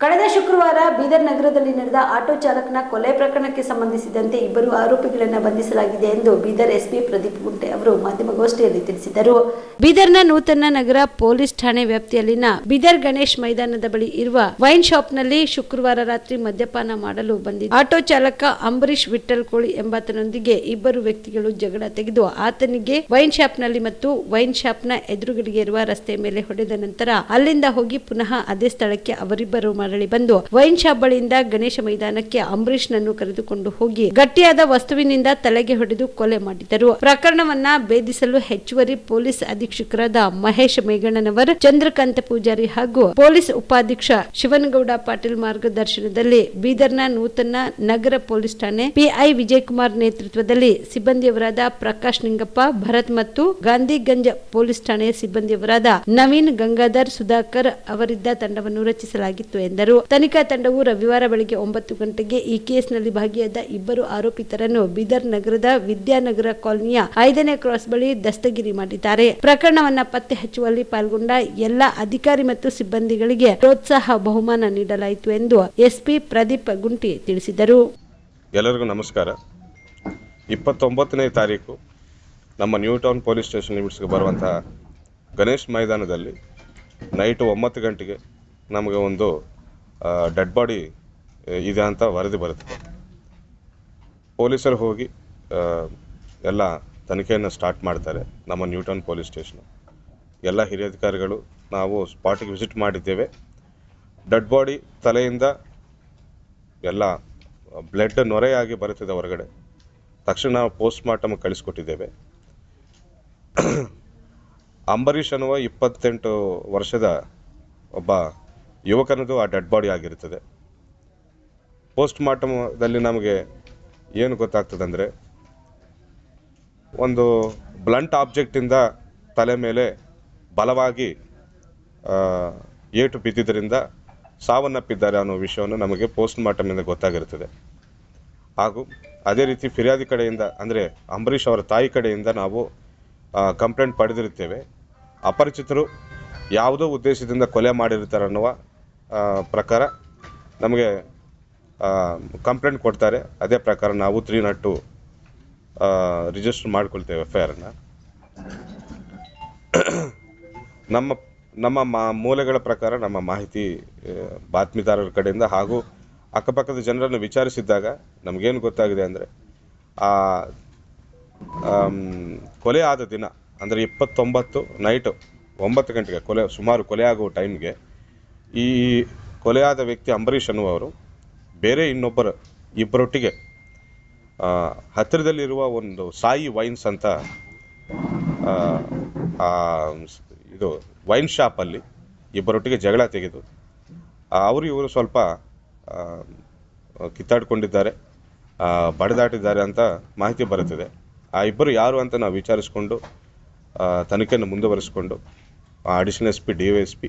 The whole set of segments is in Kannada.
ಕಳೆದ ಶುಕ್ರವಾರ ಬೀದರ್ ನಗರದಲ್ಲಿ ನಡೆದ ಆಟೋ ಚಾಲಕನ ಕೊಲೆ ಪ್ರಕರಣಕ್ಕೆ ಸಂಬಂಧಿಸಿದಂತೆ ಇಬ್ಬರು ಆರೋಪಿಗಳನ್ನು ಬಂಧಿಸಲಾಗಿದೆ ಎಂದು ಬೀದರ್ ಎಸ್ಪಿ ಪ್ರದೀಪ್ ಗುಂಟೆ ಅವರು ಮಾಧ್ಯಮಗೋಷ್ಠಿಯಲ್ಲಿ ತಿಳಿಸಿದರು. ಬೀದರ್ನ ನೂತನ ನಗರ ಪೊಲೀಸ್ ಠಾಣೆ ವ್ಯಾಪ್ತಿಯಲ್ಲಿನ ಬೀದರ್ ಗಣೇಶ್ ಮೈದಾನದ ಬಳಿ ಇರುವ ವೈನ್ ಶಾಪ್ನಲ್ಲಿ ಶುಕ್ರವಾರ ರಾತ್ರಿ ಮದ್ಯಪಾನ ಮಾಡಲು ಬಂದಿದ್ದ ಆಟೋ ಚಾಲಕ ಅಂಬರೀಶ್ ವಿಠಲ್ ಕೋಳಿ ಎಂಬಾತನೊಂದಿಗೆ ಇಬ್ಬರು ವ್ಯಕ್ತಿಗಳು ಜಗಳ ತೆಗೆದು ಆತನಿಗೆ ವೈನ್ ಶಾಪ್ನಲ್ಲಿ ಮತ್ತು ವೈನ್ ಶಾಪ್ನ ಎದುರುಗಳಿಗೆ ಇರುವ ರಸ್ತೆ ಮೇಲೆ ಹೊಡೆದ ನಂತರ ಅಲ್ಲಿಂದ ಹೋಗಿ ಪುನಃ ಅದೇ ಸ್ಥಳಕ್ಕೆ ಅವರಿಬ್ಬರು ಮರಳಿ ಬಂದು ವೈನ್ ಶಾಪ್ ಬಳಿಯಿಂದ ಗಣೇಶ ಮೈದಾನಕ್ಕೆ ಅಂಬರೀಶ್ ನನ್ನು ಕರೆದುಕೊಂಡು ಹೋಗಿ ಗಟ್ಟಿಯಾದ ವಸ್ತುವಿನಿಂದ ತಲೆಗೆ ಹೊಡೆದು ಕೊಲೆ ಮಾಡಿದರು ಪ್ರಕರಣವನ್ನ ಭೇದಿಸಲು ಹೆಚ್ಚುವರಿ ಪೊಲೀಸ್ ಅಧೀಕ್ಷಕರಾದ ಮಹೇಶ್ ಮೇಘಣ್ಣನವರ್, ಚಂದ್ರಕಾಂತ ಪೂಜಾರಿ ಹಾಗೂ ಪೊಲೀಸ್ ಉಪಾಧ್ಯಕ್ಷ ಶಿವನಗೌಡ ಪಾಟೀಲ್ ಮಾರ್ಗದರ್ಶನದಲ್ಲಿ ಬೀದರ್ನ ನೂತನ ನಗರ ಪೊಲೀಸ್ ಠಾಣೆ ಪಿಐ ವಿಜಯಕುಮಾರ್ ನೇತೃತ್ವದಲ್ಲಿ ಸಿಬ್ಬಂದಿಯವರಾದ ಪ್ರಕಾಶ್ ನಿಂಗಪ್ಪ, ಭರತ್ ಮತ್ತು ಗಾಂಧಿಗಂಜ್ ಪೊಲೀಸ್ ಠಾಣೆಯ ಸಿಬ್ಬಂದಿಯವರಾದ ನವೀನ್ ಗಂಗಾಧರ್ ಸುಧಾಕರ್ ಅವರಿದ್ದ ತಂಡವನ್ನು ರಚಿಸಲಾಗಿತ್ತು ಎಂದರು. ತನಿಖಾ ತಂಡವು ರವಿವಾರ ಬೆಳಗ್ಗೆ ಒಂಬತ್ತು ಗಂಟೆಗೆ ಈ ಕೇಸ್ನಲ್ಲಿ ಭಾಗಿಯಾದ ಇಬ್ಬರು ಆರೋಪಿತರನ್ನು ಬೀದರ್ ನಗರದ ವಿದ್ಯಾನಗರ ಕಾಲೋನಿಯ ಐದನೇ ಕ್ರಾಸ್ ಬಳಿ ದಸ್ತಗಿರಿ ಮಾಡಿದ್ದಾರೆ. ಪ್ರಕರಣವನ್ನು ಪತ್ತೆ ಹಚ್ಚುವಲ್ಲಿ ಪಾಲ್ಗೊಂಡ ಎಲ್ಲ ಅಧಿಕಾರಿ ಮತ್ತು ಸಿಬ್ಬಂದಿಗಳಿಗೆ ಪ್ರೋತ್ಸಾಹ, ಬಹುಮಾನ ನೀಡಲಾಯಿತು ಎಂದು ಎಸ್ಪಿ ಪ್ರದೀಪ್ ಗುಂಟಿ ತಿಳಿಸಿದರು. ಎಲ್ಲರಿಗೂ ನಮಸ್ಕಾರ. ಇಪ್ಪತ್ತೊಂಬತ್ತನೇ ತಾರೀಕು ನಮ್ಮ ನ್ಯೂ ಟೌನ್ ಪೊಲೀಸ್ ಸ್ಟೇಷನ್ ಲಿಮಿಟ್ಸ್ಗೆ ಬರುವಂತಹ ಗಣೇಶ್ ಮೈದಾನದಲ್ಲಿ ನೈಟು ಒಂಬತ್ತು ಗಂಟೆಗೆ ನಮಗೆ ಒಂದು ಡೆಡ್ ಬಾಡಿ ಇದೆ ಅಂತ ವರದಿ ಬರುತ್ತೆ. ಪೊಲೀಸರು ಹೋಗಿ ಎಲ್ಲ ತನಿಖೆಯನ್ನು ಸ್ಟಾರ್ಟ್ ಮಾಡ್ತಾರೆ ನಮ್ಮ ನ್ಯೂಟನ್ ಪೊಲೀಸ್ ಸ್ಟೇಷನ್ ಎಲ್ಲ ಹಿರಿಯ ಅಧಿಕಾರಿಗಳು ನಾವು ಸ್ಪಾಟಿಗೆ ವಿಸಿಟ್ ಮಾಡಿದ್ದೇವೆ. ಡೆಡ್ ಬಾಡಿ ತಲೆಯಿಂದ ಎಲ್ಲ ಬ್ಲಡ್ ನೊರೆಯಾಗಿ ಬರುತ್ತಿದೆ ಹೊರಗಡೆ. ತಕ್ಷಣ ನಾವು ಪೋಸ್ಟ್ ಮಾರ್ಟಮ್ ಕಳಿಸ್ಕೊಟ್ಟಿದ್ದೇವೆ. ಅಂಬರೀಷ್ ಅನ್ನುವ ಇಪ್ಪತ್ತೆಂಟು ವರ್ಷದ ಒಬ್ಬ ಯುವಕನದು ಆ ಡೆಡ್ ಬಾಡಿ ಆಗಿರುತ್ತದೆ ಪೋಸ್ಟ್ ಮಾರ್ಟಮದಲ್ಲಿ ನಮಗೆ ಏನು ಗೊತ್ತಾಗ್ತದೆ ಅಂದರೆ ಒಂದು ಬ್ಲಂಟ್ ಆಬ್ಜೆಕ್ಟಿಂದ ತಲೆ ಮೇಲೆ ಬಲವಾಗಿ ಏಟು ಬಿದ್ದಿದ್ದರಿಂದ ಸಾವನ್ನಪ್ಪಿದ್ದಾರೆ ಅನ್ನೋ ವಿಷಯವನ್ನು ನಮಗೆ ಪೋಸ್ಟ್ ಮಾರ್ಟಮಿಂದ ಗೊತ್ತಾಗಿರುತ್ತದೆ ಹಾಗೂ ಅದೇ ರೀತಿ ಫಿರ್ಯಾದಿ ಕಡೆಯಿಂದ, ಅಂದರೆ ಅಂಬರೀಷ್ ಅವರ ತಾಯಿ ಕಡೆಯಿಂದ ನಾವು ಕಂಪ್ಲೇಂಟ್ ಪಡೆದಿರುತ್ತೇವೆ. ಅಪರಿಚಿತರು ಯಾವುದೋ ಉದ್ದೇಶದಿಂದ ಕೊಲೆ ಮಾಡಿರ್ತಾರೆ ಅನ್ನುವ ಪ್ರಕಾರ ನಮಗೆ ಕಂಪ್ಲೇಂಟ್ ಕೊಡ್ತಾರೆ. ಅದೇ ಪ್ರಕಾರ ನಾವು ತ್ರೀ ನಾಟ್ ಟು ರಿಜಿಸ್ಟರ್ ಮಾಡ್ಕೊಳ್ತೇವೆ ಎಫ್ ಐ ಆರನ್ನು ನಮ್ಮ ನಮ್ಮ ಮಾ, ಮೂಲೆಗಳ ಪ್ರಕಾರ ನಮ್ಮ ಮಾಹಿತಿ ಬಾತ್ಮಿದಾರರ ಕಡೆಯಿಂದ ಹಾಗೂ ಅಕ್ಕಪಕ್ಕದ ಜನರನ್ನು ವಿಚಾರಿಸಿದ್ದಾಗ ನಮಗೇನು ಗೊತ್ತಾಗಿದೆ ಅಂದರೆ, ಆ ಕೊಲೆ ಆದ ದಿನ ಅಂದರೆ ಇಪ್ಪತ್ತೊಂಬತ್ತು ನೈಟು ಒಂಬತ್ತು ಗಂಟೆಗೆ, ಕೊಲೆ, ಸುಮಾರು ಕೊಲೆ ಆಗುವ ಟೈಮ್ಗೆ ಈ ಕೊಲೆಯಾದ ವ್ಯಕ್ತಿ ಅಂಬರೀಷ್ ಅನ್ನುವರು ಬೇರೆ ಇನ್ನೊಬ್ಬರು ಇಬ್ಬರೊಟ್ಟಿಗೆ ಹತ್ತಿರದಲ್ಲಿರುವ ಒಂದು ಸಾಯಿ ವೈನ್ಸ್ ಅಂತ ಇದು ವೈನ್ ಶಾಪಲ್ಲಿ ಇಬ್ಬರೊಟ್ಟಿಗೆ ಜಗಳ ತೆಗೆದು ಅವರು ಇವರು ಸ್ವಲ್ಪ ಕಿತ್ತಾಡಿಕೊಂಡಿದ್ದಾರೆ ಬಡದಾಟಿದ್ದಾರೆ ಅಂತ ಮಾಹಿತಿ ಬರುತ್ತಿದೆ. ಆ ಇಬ್ಬರು ಯಾರು ಅಂತ ನಾವು ವಿಚಾರಿಸಿಕೊಂಡು ತನಿಖೆಯನ್ನು ಮುಂದುವರಿಸಿಕೊಂಡು additional S P D S P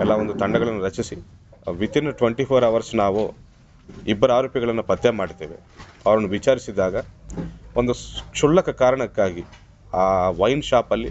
ಎಲ್ಲ ಒಂದು ತಂಡಗಳನ್ನು ರಚಿಸಿ ವಿತಿನ್ ಟ್ವೆಂಟಿ ಫೋರ್ ಅವರ್ಸ್ ನಾವು ಇಬ್ಬರು ಆರೋಪಿಗಳನ್ನು ಪತ್ತೆ ಮಾಡ್ತೇವೆ. ಅವರನ್ನು ವಿಚಾರಿಸಿದಾಗ ಒಂದು ಕ್ಷುಲ್ಲಕ ಕಾರಣಕ್ಕಾಗಿ ಆ ವೈನ್ ಶಾಪಲ್ಲಿ